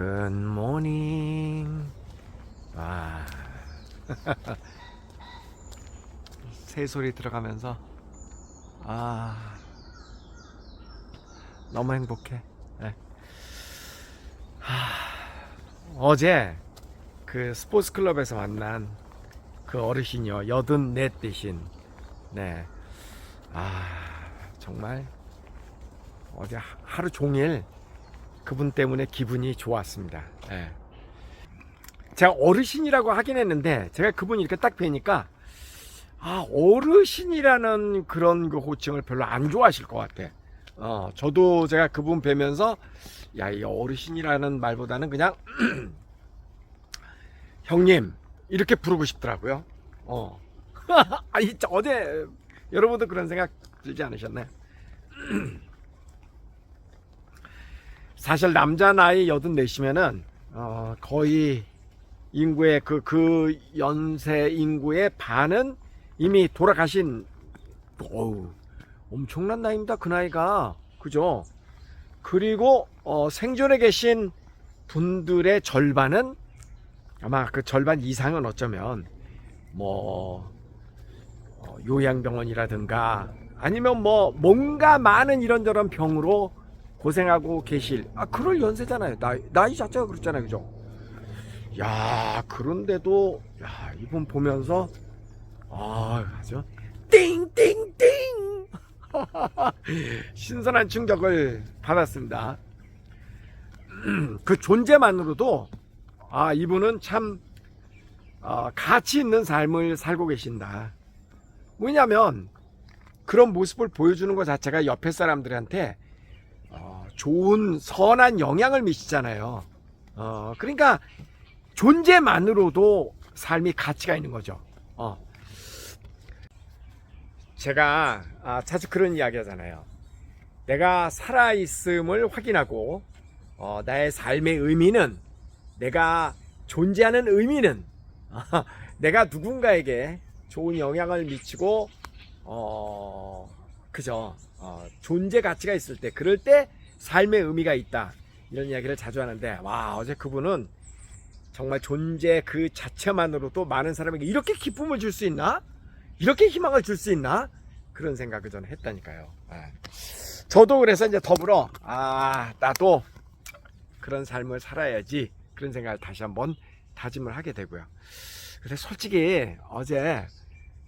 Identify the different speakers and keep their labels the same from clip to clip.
Speaker 1: 굿모닝. 와. 새소리 들어가면서 아 너무 행복해. 네. 하, 어제 그 스포츠 클럽에서 만난 그 어르신이요 여든 넷 대신 네. 아 정말 어제 하- 하루 종일 그분 때문에 기분이 좋았습니다. 예. 제가 어르신이라고 하긴 했는데 제가 그분 이렇게 딱 뵈니까 아 어르신이라는 그런 그 호칭을 별로 안 좋아하실 것 같아. 어 저도 제가 그분 뵈면서 야 이 어르신이라는 말보다는 그냥 형님 이렇게 부르고 싶더라고요. 어. 아니 저 어제 여러분도 그런 생각 들지 않으셨나요? 사실 남자 나이 여든 네시면은 어, 거의 인구의 그, 그 연세 인구의 반은 이미 돌아가신 어우 엄청난 나이입니다 그 나이가. 그죠? 그리고 어, 생존에 계신 분들의 절반은 아마 그 절반 이상은 어쩌면 뭐 어, 요양병원이라든가 아니면 뭐 뭔가 많은 이런저런 병으로 고생하고 계실. 아 그럴 연세잖아요. 나이, 나이 자체가 그렇잖아요. 그죠? 야 그런데도 야 이분 보면서 아 아주 띵띵띵! 신선한 충격을 받았습니다. 그 존재만으로도 아 이분은 참 어, 가치 있는 삶을 살고 계신다. 왜냐하면 그런 모습을 보여주는 것 자체가 옆에 사람들한테 어, 좋은 선한 영향을 미치잖아요. 어, 그러니까 존재만으로도 삶이 가치가 있는 거죠. 어. 제가 아, 자주 그런 이야기 하잖아요. 내가 살아있음을 확인하고 어, 나의 삶의 의미는 내가 존재하는 의미는 내가 누군가에게 좋은 영향을 미치고 어 그죠 어, 존재 가치가 있을 때 그럴 때 삶의 의미가 있다 이런 이야기를 자주 하는데 와 어제 그분은 정말 존재 그 자체만으로도 많은 사람에게 이렇게 기쁨을 줄 수 있나 이렇게 희망을 줄 수 있나 그런 생각을 저는 했다니까요 아. 저도 그래서 이제 더불어 아 나도 그런 삶을 살아야지 그런 생각을 다시 한번 다짐을 하게 되고요 근데 솔직히 어제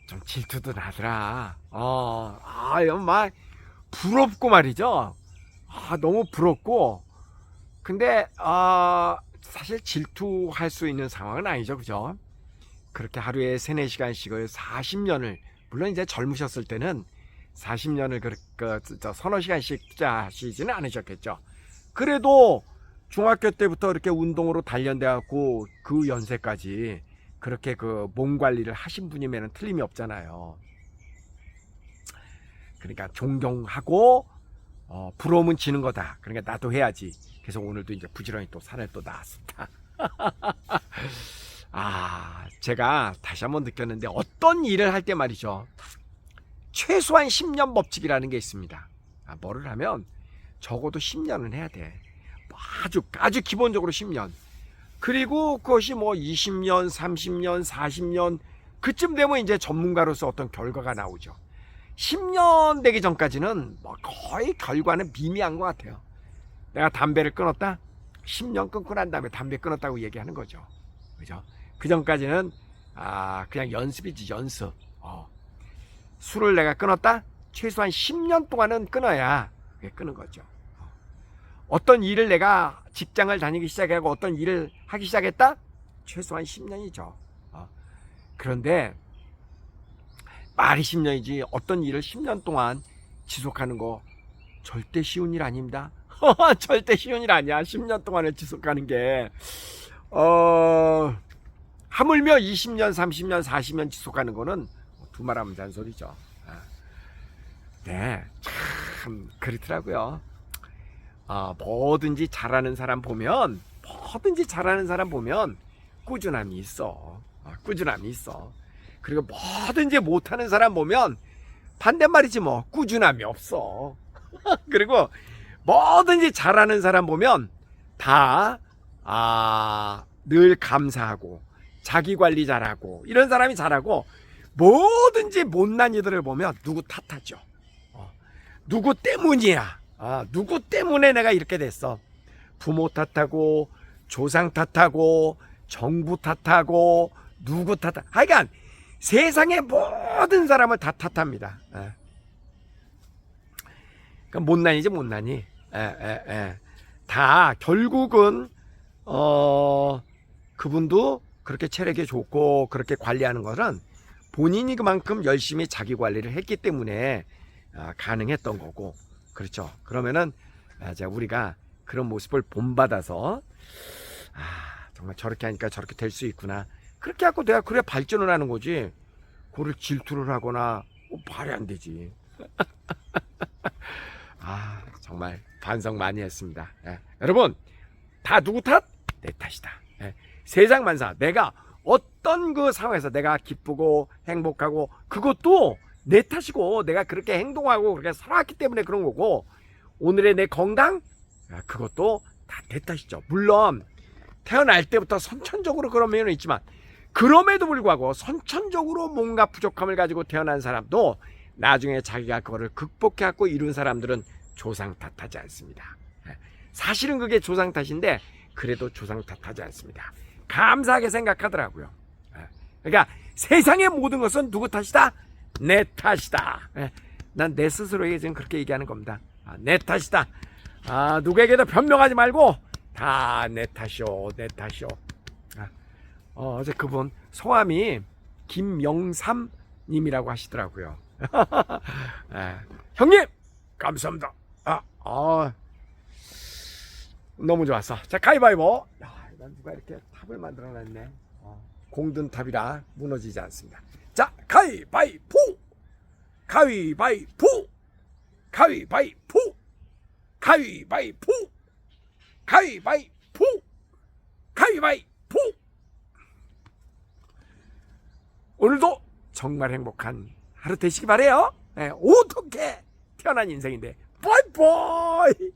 Speaker 1: 좀 질투도 나더라. 어, 아, 막 부럽고 말이죠. 아, 너무 부럽고. 근데, 아, 사실 질투할 수 있는 상황은 아니죠. 그죠? 그렇게 하루에 3, 4시간씩을 40년을, 물론 이제 젊으셨을 때는 40년을 그, 그, 저, 서너 시간씩 투자하시지는 않으셨겠죠. 그래도 중학교 때부터 이렇게 운동으로 단련돼 갖고 그 연세까지 그렇게 그 몸 관리를 하신 분이면 틀림이 없잖아요. 그러니까 존경하고 어, 부러움은 지는 거다. 그러니까 나도 해야지. 그래서 오늘도 이제 부지런히 또 산을 또 나왔습니다. 아, 제가 다시 한번 느꼈는데 어떤 일을 할 때 말이죠. 최소한 10년 법칙이라는 게 있습니다. 아, 뭐를 하면 적어도 10년은 해야 돼. 아주 아주 기본적으로 10년. 그리고 그것이 뭐 20년, 30년, 40년 그쯤 되면 이제 전문가로서 어떤 결과가 나오죠. 10년 되기 전까지는 뭐 거의 결과는 미미한 것 같아요. 내가 담배를 끊었다? 10년 끊고 난 다음에 담배 끊었다고 얘기하는 거죠. 그죠? 그 전까지는 아, 그냥 연습이지, 연습. 어. 술을 내가 끊었다? 최소한 10년 동안은 끊어야 끊은 거죠. 어떤 일을 내가 직장을 다니기 시작하고 어떤 일을 하기 시작했다? 최소한 10년이죠. 어. 그런데 말이 10년이지 어떤 일을 10년 동안 지속하는 거 절대 쉬운 일 아닙니다. 절대 쉬운 일 아니야. 10년 동안을 지속하는 게. 어, 하물며 20년, 30년, 40년 지속하는 거는 두말하면 잔소리죠. 아. 네, 참 그렇더라고요. 아, 뭐든지 잘하는 사람 보면 뭐든지 잘하는 사람 보면 꾸준함이 있어. 아, 꾸준함이 있어. 그리고 뭐든지 못하는 사람 보면 반대말이지 뭐 꾸준함이 없어. 그리고 뭐든지 잘하는 사람 보면 다 아, 늘 감사하고 자기 관리 잘하고 이런 사람이 잘하고 뭐든지 못난 이들을 보면 누구 탓하죠. 어, 누구 때문이야. 아, 누구 때문에 내가 이렇게 됐어. 부모 탓하고 조상 탓하고 정부 탓하고 누구 탓하. 하여간 세상의 모든 사람을 다 탓합니다. 예. 그러니까 못난이지 못난이. 예, 예, 예. 다 결국은 어 그분도 그렇게 체력이 좋고 그렇게 관리하는 것은 본인이 그만큼 열심히 자기 관리를 했기 때문에 아, 가능했던 거고 그렇죠. 그러면은 아, 이제 우리가 그런 모습을 본받아서 아 정말 저렇게 하니까 저렇게 될 수 있구나. 그렇게 하고 내가 그래 발전을 하는 거지. 그를 질투를 하거나 어, 말이 안 되지. 아 정말 반성 많이 했습니다. 예. 여러분 다 누구 탓? 내 탓이다. 예. 세상 만사 내가 어떤 그 상황에서 내가 기쁘고 행복하고 그것도 내 탓이고 내가 그렇게 행동하고 그렇게 살아왔기 때문에 그런 거고 오늘의 내 건강 아, 그것도 다 내 탓이죠. 물론 태어날 때부터 선천적으로 그런 면은 있지만 그럼에도 불구하고 선천적으로 뭔가 부족함을 가지고 태어난 사람도 나중에 자기가 그거를 극복해갖고 이룬 사람들은 조상 탓하지 않습니다. 예. 사실은 그게 조상 탓인데 그래도 조상 탓하지 않습니다. 감사하게 생각하더라고요. 예. 그러니까 세상의 모든 것은 누구 탓이다? 내 탓이다. 난 내 스스로에게 지금 그렇게 얘기하는 겁니다. 아, 내 탓이다. 아, 누구에게도 변명하지 말고 다 내 탓이오, 내 탓이오. 아, 어, 어제 그분 성함이 김영삼님이라고 하시더라고요. 예. 형님 감사합니다. 아, 아, 너무 좋았어. 자 가위바위보. 야, 난 누가 이렇게 탑을 만들어놨네. 어, 공든 탑이라 무너지지 않습니다. 자 가위바위보, 가위바위보, 가위바위보, 가위바위보, 가위바위보, 가위바위보. 오늘도 정말 행복한 하루 되시기 바래요. 네, 어떻게 태어난 인생인데. 빠이빠이.